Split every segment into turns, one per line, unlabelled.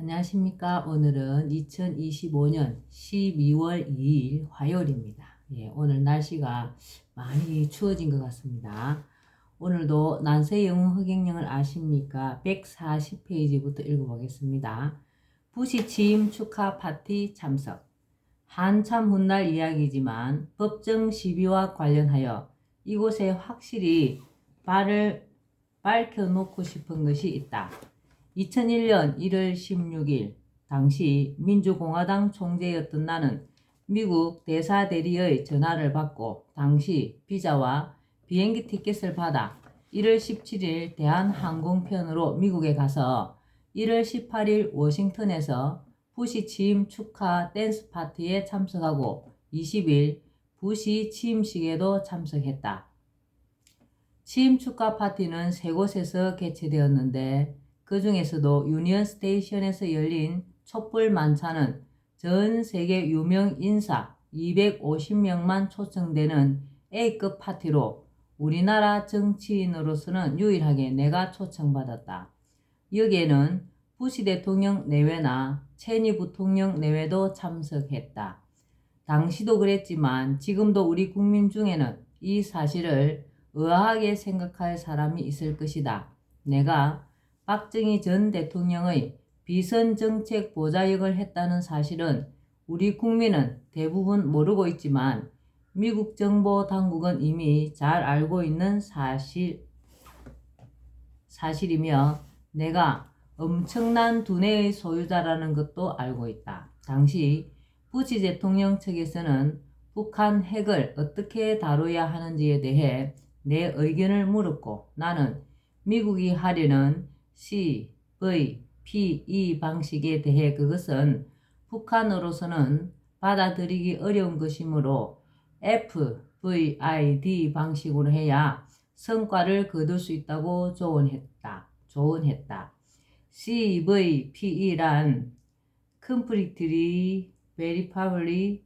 안녕하십니까. 오늘은 2025년 12월 2일 화요일입니다. 예, 오늘 날씨가 많이 추워진 것 같습니다. 오늘도 난세 영웅 허경영을 아십니까? 140페이지부터 읽어보겠습니다. 부시 취임 축하 파티 참석. 한참 훗날 이야기지만 법정 시비와 관련하여 이곳에 확실히 발을 밝혀놓고 싶은 것이 있다. 2001년 1월 16일 당시 민주공화당 총재였던 나는 미국 대사 대리의 전화를 받고 당시 비자와 비행기 티켓을 받아 1월 17일 대한항공편으로 미국에 가서 1월 18일 워싱턴에서 부시 취임 축하 댄스 파티에 참석하고 20일 부시 취임식에도 참석했다. 취임 축하 파티는 세 곳에서 개최되었는데 그 중에서도 유니언 스테이션에서 열린 촛불 만찬은 전 세계 유명 인사 250명만 초청되는 A급 파티로 우리나라 정치인으로서는 유일하게 내가 초청받았다. 여기에는 부시 대통령 내외나 체니 부통령 내외도 참석했다. 당시도 그랬지만 지금도 우리 국민 중에는 이 사실을 의아하게 생각할 사람이 있을 것이다. 내가 박정희 전 대통령의 비선 정책 보좌역을 했다는 사실은 우리 국민은 대부분 모르고 있지만 미국 정보 당국은 이미 잘 알고 있는 사실, 사실이며 내가 엄청난 두뇌의 소유자라는 것도 알고 있다. 당시 부시 대통령 측에서는 북한 핵을 어떻게 다뤄야 하는지에 대해 내 의견을 물었고 나는 미국이 하려는 C, V, P, E 방식에 대해 그것은 북한으로서는 받아들이기 어려운 것이므로 F, V, I, D 방식으로 해야 성과를 거둘 수 있다고 조언했다. 조언했다. C, V, P, E란 Completely, Verifiably,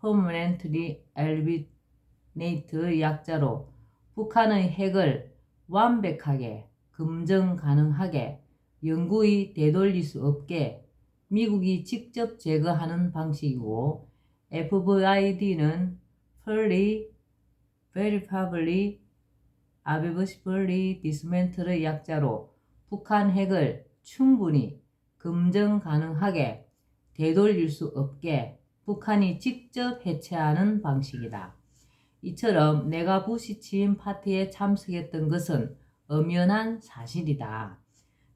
Permanently Eliminate 약자로 북한의 핵을 완벽하게 검증 가능하게 영구히 되돌릴 수 없게 미국이 직접 제거하는 방식이고 FVID는 Fully, Verifiably, Irreversibly Dismantle의 약자로 북한 핵을 충분히 검증 가능하게 되돌릴 수 없게 북한이 직접 해체하는 방식이다. 이처럼 내가 부시 취임 파티에 참석했던 것은 엄연한 사실이다.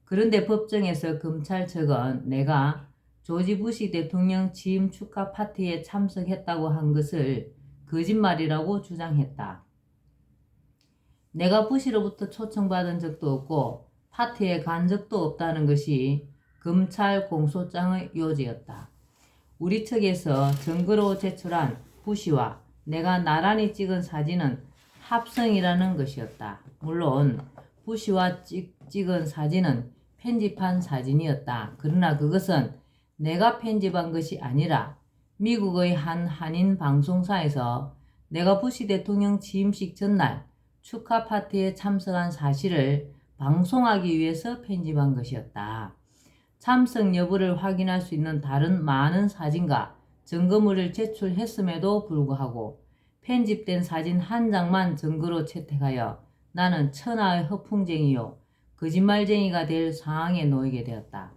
그런데 법정에서 검찰 측은 내가 조지 부시 대통령 취임 축하 파티에 참석했다고 한 것을 거짓말이라고 주장했다. 내가 부시로부터 초청받은 적도 없고 파티에 간 적도 없다는 것이 검찰 공소장의 요지였다. 우리 측에서 증거로 제출한 부시와 내가 나란히 찍은 사진은 합성이라는 것이었다. 물론 부시와 찍, 찍은 사진은 편집한 사진이었다. 그러나 그것은 내가 편집한 것이 아니라 미국의 한 한인 방송사에서 내가 부시 대통령 취임식 전날 축하 파티에 참석한 사실을 방송하기 위해서 편집한 것이었다. 참석 여부를 확인할 수 있는 다른 많은 사진과 증거물을 제출했음에도 불구하고 편집된 사진 한 장만 증거로 채택하여 나는 천하의 허풍쟁이요 거짓말쟁이가 될 상황에 놓이게 되었다.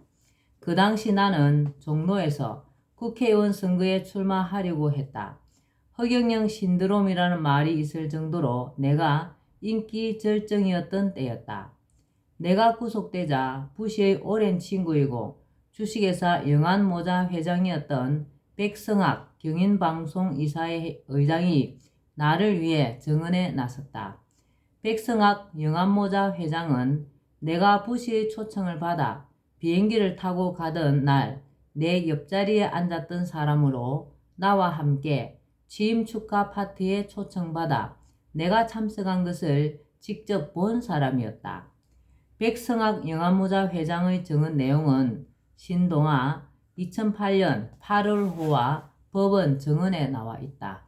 그 당시 나는 종로에서 국회의원 선거에 출마하려고 했다. 허경영 신드롬이라는 말이 있을 정도로 내가 인기 절정이었던 때였다. 내가 구속되자 부시의 오랜 친구이고 주식회사 영안모자 회장이었던 백성학 경인방송 이사의 의장이 나를 위해 정언에 나섰다. 백성학 영암모자 회장은 내가 부시의 초청을 받아 비행기를 타고 가던 날 내 옆자리에 앉았던 사람으로 나와 함께 취임 축하 파티에 초청받아 내가 참석한 것을 직접 본 사람이었다. 백성학 영암모자 회장의 정언 내용은 신동아 2008년 8월 호와 법원 정언에 나와 있다.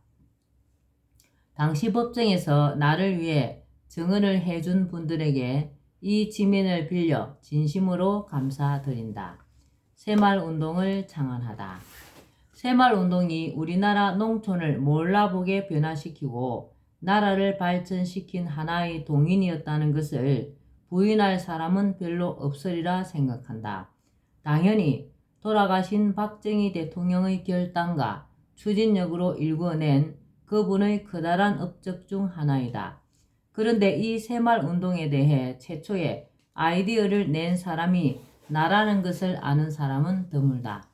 당시 법정에서 나를 위해 증언을 해준 분들에게 이 지면을 빌려 진심으로 감사드린다. 새마을운동을 창안하다. 새마을운동이 우리나라 농촌을 몰라보게 변화시키고 나라를 발전시킨 하나의 동인이었다는 것을 부인할 사람은 별로 없으리라 생각한다. 당연히 돌아가신 박정희 대통령의 결단과 추진력으로 일궈낸 그분의 커다란 업적 중 하나이다. 그런데 이 새마을운동에 대해 최초에 아이디어를 낸 사람이 나라는 것을 아는 사람은 드물다.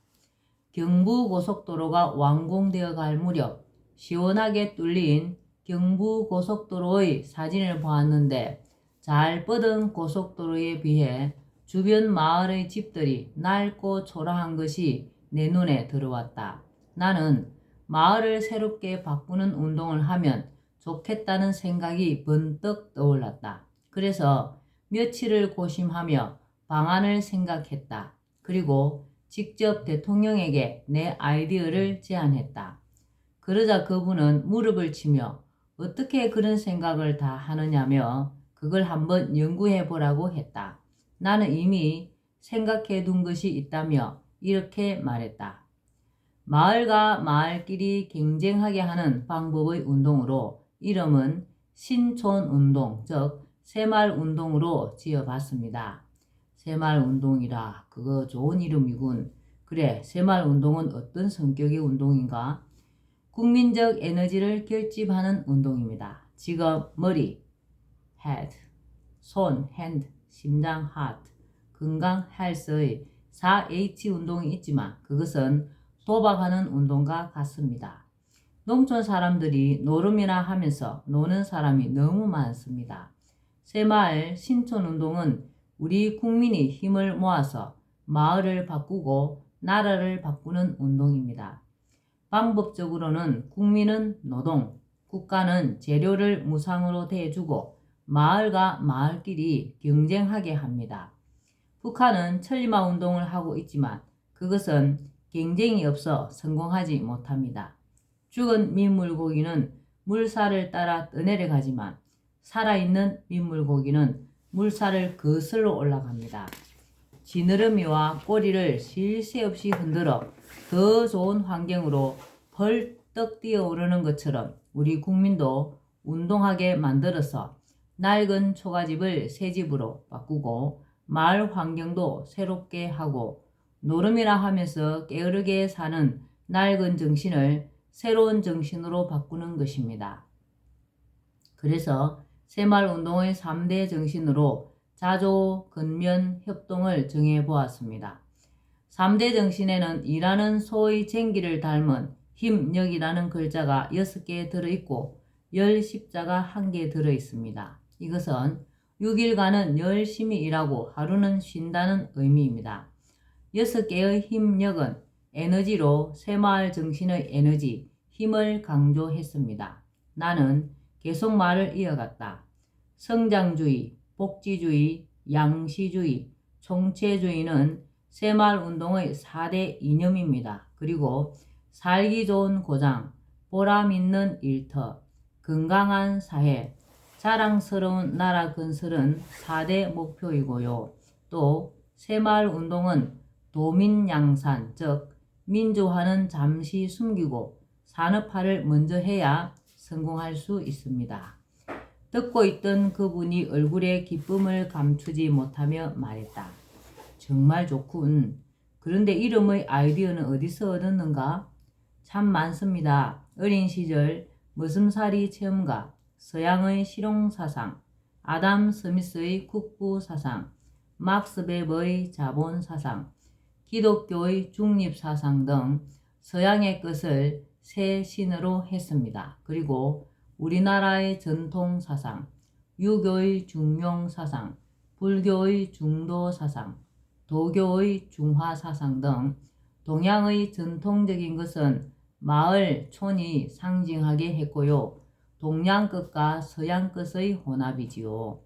경부고속도로가 완공되어 갈 무렵 시원하게 뚫린 경부고속도로의 사진을 보았는데 잘 뻗은 고속도로에 비해 주변 마을의 집들이 낡고 초라한 것이 내 눈에 들어왔다. 나는 마을을 새롭게 바꾸는 운동을 하면 좋겠다는 생각이 번뜩 떠올랐다. 그래서 며칠을 고심하며 방안을 생각했다. 그리고 직접 대통령에게 내 아이디어를 제안했다. 그러자 그분은 무릎을 치며 어떻게 그런 생각을 다 하느냐며 그걸 한번 연구해 보라고 했다. 나는 이미 생각해 둔 것이 있다며 이렇게 말했다. 마을과 마을끼리 경쟁하게 하는 방법의 운동으로 이름은 신촌운동, 즉 새마을운동으로 지어봤습니다. 새마을운동이라 그거 좋은 이름이군. 그래, 새마을운동은 어떤 성격의 운동인가? 국민적 에너지를 결집하는 운동입니다. 지금 머리, head, 손, hand, 심장, heart, 건강, health의 4H 운동이 있지만 그것은 도박하는 운동과 같습니다. 농촌 사람들이 노름이나 하면서 노는 사람이 너무 많습니다. 새마을 신촌 운동은 우리 국민이 힘을 모아서 마을을 바꾸고 나라를 바꾸는 운동입니다. 방법적으로는 국민은 노동, 국가는 재료를 무상으로 대주고 마을과 마을끼리 경쟁하게 합니다. 북한은 천리마 운동을 하고 있지만 그것은 경쟁이 없어 성공하지 못합니다. 죽은 민물고기는 물살을 따라 떠내려가지만 살아있는 민물고기는 물살을 거슬러 올라갑니다. 지느러미와 꼬리를 쉴 새 없이 흔들어 더 좋은 환경으로 벌떡 뛰어오르는 것처럼 우리 국민도 운동하게 만들어서 낡은 초가집을 새 집으로 바꾸고 마을 환경도 새롭게 하고 노름이라 하면서 게으르게 사는 낡은 정신을 새로운 정신으로 바꾸는 것입니다. 그래서 새마을 운동의 3대 정신으로 자조, 근면, 협동을 정해 보았습니다. 3대 정신에는 일하는 소의 쟁기를 닮은 힘력이라는 글자가 6개 들어있고 열 십자가 1개 들어있습니다. 이것은 6일간은 열심히 일하고 하루는 쉰다는 의미입니다. 6개의 힘력은 에너지로 새마을 정신의 에너지, 힘을 강조했습니다. 나는 계속 말을 이어갔다. 성장주의, 복지주의, 양시주의, 총체주의는 새마을 운동의 4대 이념입니다. 그리고 살기 좋은 고장, 보람 있는 일터, 건강한 사회, 자랑스러운 나라 건설은 4대 목표이고요. 또 새마을 운동은 도민 양산, 즉 민주화는 잠시 숨기고 산업화를 먼저 해야 성공할 수 있습니다. 듣고 있던 그분이 얼굴에 기쁨을 감추지 못하며 말했다. 정말 좋군. 그런데 이름의 아이디어는 어디서 얻었는가? 참 많습니다. 어린 시절 머슴살이 체험가, 서양의 실용사상, 아담 스미스의 국부사상, 막스 베버의 자본사상, 기독교의 중립사상 등 서양의 것을 새 신으로 했습니다. 그리고 우리나라의 전통사상, 유교의 중용사상, 불교의 중도사상, 도교의 중화사상 등 동양의 전통적인 것은 마을, 촌이 상징하게 했고요. 동양 것과 서양 것의 혼합이지요.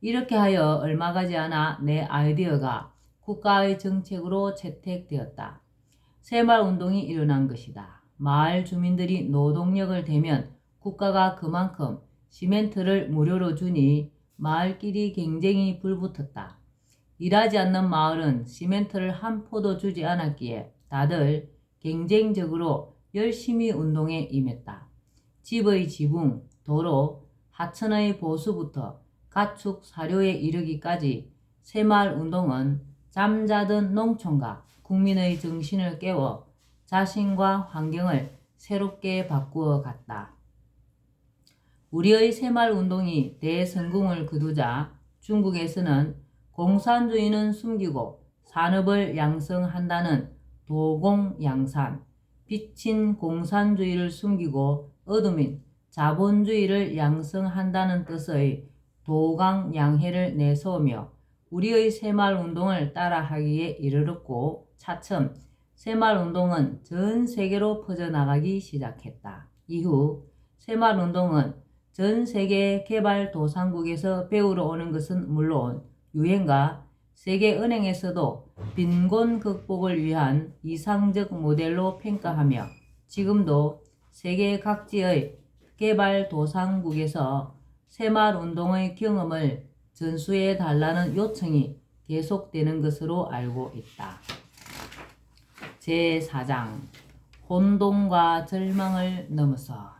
이렇게 하여 얼마 가지 않아 내 아이디어가 국가의 정책으로 채택되었다. 새마을 운동이 일어난 것이다. 마을 주민들이 노동력을 대면 국가가 그만큼 시멘트를 무료로 주니 마을끼리 경쟁이 불붙었다. 일하지 않는 마을은 시멘트를 한 포도 주지 않았기에 다들 경쟁적으로 열심히 운동에 임했다. 집의 지붕, 도로, 하천의 보수부터 가축 사료에 이르기까지 새마을 운동은 잠자던 농촌과 국민의 정신을 깨워 자신과 환경을 새롭게 바꾸어 갔다. 우리의 새마을 운동이 대성공을 거두자 중국에서는 공산주의는 숨기고 산업을 양성한다는 도공양산, 빛인 공산주의를 숨기고 어둠인 자본주의를 양성한다는 뜻의 도강양해를 내세우며 우리의 새마을 운동을 따라하기에 이르렀고 차츰 새마을 운동은 전 세계로 퍼져나가기 시작했다. 이후 새마을 운동은 전 세계 개발 도상국에서 배우러 오는 것은 물론 유엔과 세계은행에서도 빈곤 극복을 위한 이상적 모델로 평가하며 지금도 세계 각지의 개발 도상국에서 새마을 운동의 경험을 전수해 달라는 요청이 계속되는 것으로 알고 있다. 제4장 혼돈과 절망을 넘어서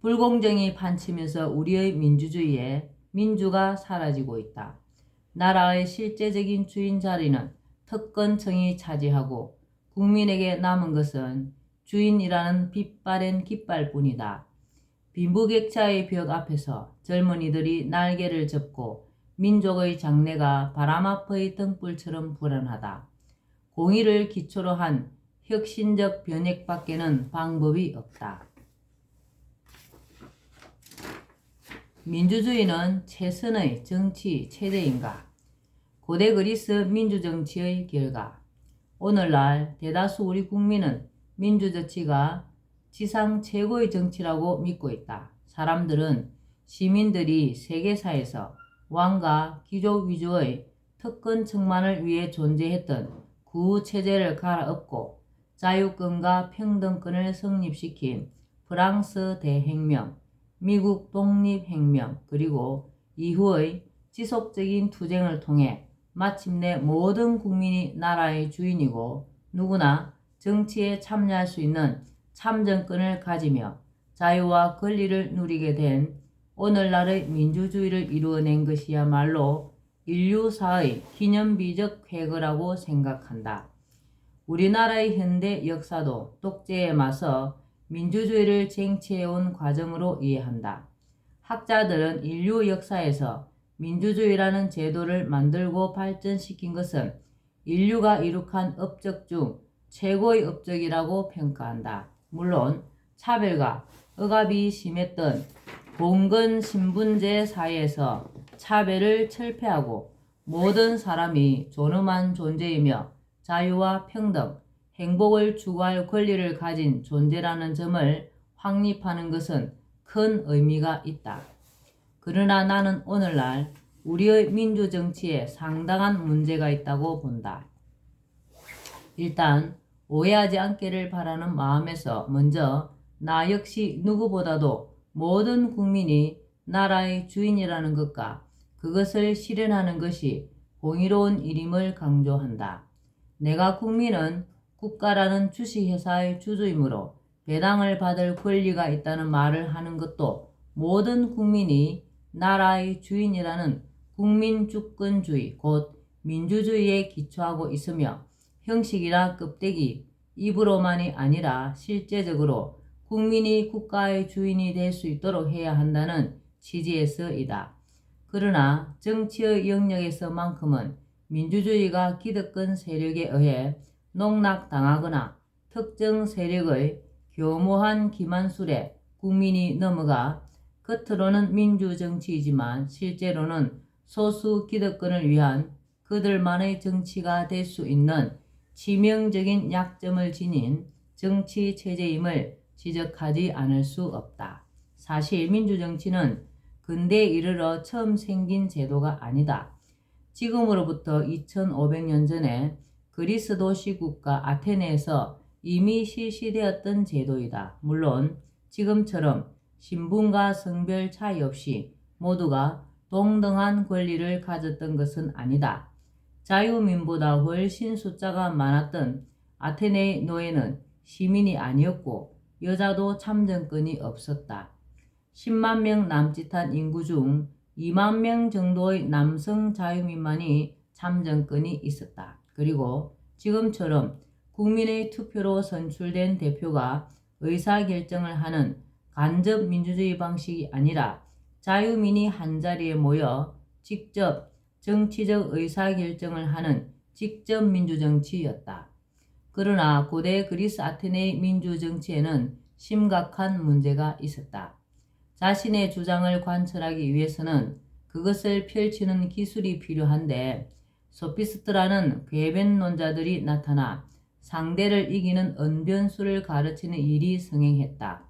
불공정이 판치면서 우리의 민주주의에 민주가 사라지고 있다. 나라의 실제적인 주인 자리는 특권층이 차지하고 국민에게 남은 것은 주인이라는 빛바랜 깃발뿐이다. 빈부격차의 벽 앞에서 젊은이들이 날개를 접고 민족의 장래가 바람 앞의 등불처럼 불안하다. 공의를 기초로 한 혁신적 변혁밖에는 방법이 없다. 민주주의는 최선의 정치 체제인가? 고대 그리스 민주정치의 결과. 오늘날 대다수 우리 국민은 민주정치가 지상 최고의 정치라고 믿고 있다. 사람들은 시민들이 세계사에서 왕과 귀족 위주의 특권층만을 위해 존재했던 구체제를 갈아엎고 자유권과 평등권을 성립시킨 프랑스 대혁명, 미국 독립혁명, 그리고 이후의 지속적인 투쟁을 통해 마침내 모든 국민이 나라의 주인이고 누구나 정치에 참여할 수 있는 참정권을 가지며 자유와 권리를 누리게 된 오늘날의 민주주의를 이루어낸 것이야말로 인류사의 기념비적 쾌거라고 생각한다. 우리나라의 현대 역사도 독재에 맞서 민주주의를 쟁취해온 과정으로 이해한다. 학자들은 인류 역사에서 민주주의라는 제도를 만들고 발전시킨 것은 인류가 이룩한 업적 중 최고의 업적이라고 평가한다. 물론 차별과 억압이 심했던 봉건 신분제 사회에서 차별을 철폐하고 모든 사람이 존엄한 존재이며 자유와 평등, 행복을 추구할 권리를 가진 존재라는 점을 확립하는 것은 큰 의미가 있다. 그러나 나는 오늘날 우리의 민주정치에 상당한 문제가 있다고 본다. 일단 오해하지 않기를 바라는 마음에서 먼저 나 역시 누구보다도 모든 국민이 나라의 주인이라는 것과 그것을 실현하는 것이 공의로운 일임을 강조한다. 내가 국민은 국가라는 주식회사의 주주이므로 배당을 받을 권리가 있다는 말을 하는 것도 모든 국민이 나라의 주인이라는 국민주권주의 곧 민주주의에 기초하고 있으며 형식이나 껍데기, 입으로만이 아니라 실제적으로 국민이 국가의 주인이 될 수 있도록 해야 한다는 취지에서이다. 그러나 정치의 영역에서만큼은 민주주의가 기득권 세력에 의해 농락당하거나 특정 세력의 교모한 기만술에 국민이 넘어가 겉으로는 민주정치이지만 실제로는 소수 기득권을 위한 그들만의 정치가 될 수 있는 치명적인 약점을 지닌 정치 체제임을 지적하지 않을 수 없다. 사실 민주정치는 근대에 이르러 처음 생긴 제도가 아니다. 지금으로부터 2500년 전에 그리스 도시 국가 아테네에서 이미 실시되었던 제도이다. 물론 지금처럼 신분과 성별 차이 없이 모두가 동등한 권리를 가졌던 것은 아니다. 자유민보다 훨씬 숫자가 많았던 아테네 노예는 시민이 아니었고 여자도 참정권이 없었다. 10만 명 남짓한 인구 중 2만 명 정도의 남성 자유민만이 참정권이 있었다. 그리고 지금처럼 국민의 투표로 선출된 대표가 의사결정을 하는 간접 민주주의 방식이 아니라 자유민이 한자리에 모여 직접 정치적 의사결정을 하는 직접 민주정치였다. 그러나 고대 그리스 아테네의 민주정치에는 심각한 문제가 있었다. 자신의 주장을 관철하기 위해서는 그것을 펼치는 기술이 필요한데 소피스트라는 궤변론자들이 나타나 상대를 이기는 언변수를 가르치는 일이 성행했다.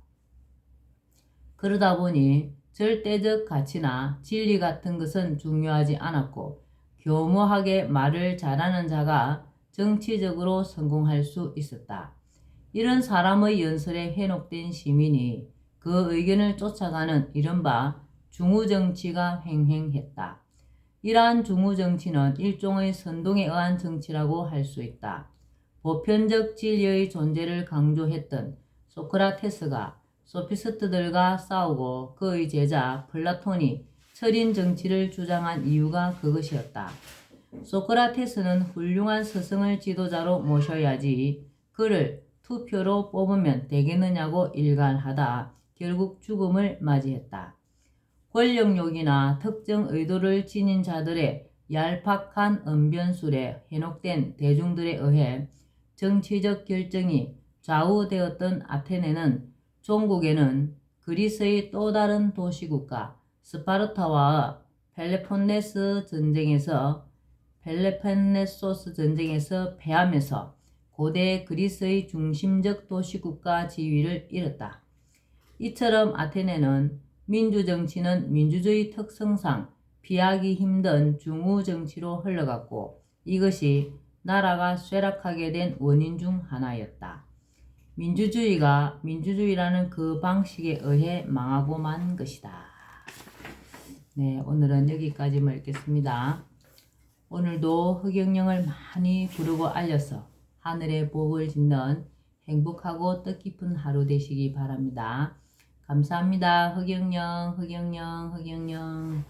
그러다 보니 절대적 가치나 진리 같은 것은 중요하지 않았고 교모하게 말을 잘하는 자가 정치적으로 성공할 수 있었다. 이런 사람의 연설에 회복된 시민이 그 의견을 쫓아가는 이른바 중우정치가 횡행했다. 이러한 중우정치는 일종의 선동에 의한 정치라고 할 수 있다. 보편적 진리의 존재를 강조했던 소크라테스가 소피스트들과 싸우고 그의 제자 플라톤이 철인 정치를 주장한 이유가 그것이었다. 소크라테스는 훌륭한 스승을 지도자로 모셔야지 그를 투표로 뽑으면 되겠느냐고 일관하다 결국 죽음을 맞이했다. 권력욕이나 특정 의도를 지닌 자들의 얄팍한 언변술에 현혹된 대중들에 의해 정치적 결정이 좌우되었던 아테네는 종국에는 그리스의 또 다른 도시국가 스파르타와 펠레폰네스 전쟁에서 펠레폰네소스 전쟁에서 패하면서 고대 그리스의 중심적 도시국가 지위를 잃었다. 이처럼 아테네는 민주정치는 민주주의 특성상 피하기 힘든 중우정치로 흘러갔고 이것이 나라가 쇠락하게 된 원인 중 하나였다. 민주주의가 민주주의라는 그 방식에 의해 망하고 만 것이다. 네, 오늘은 여기까지만 읽겠습니다. 오늘도 흑영령을 많이 부르고 알려서 하늘의 복을 짓는 행복하고 뜻깊은 하루 되시기 바랍니다. 감사합니다. 흑영령, 흑영령, 흑영령.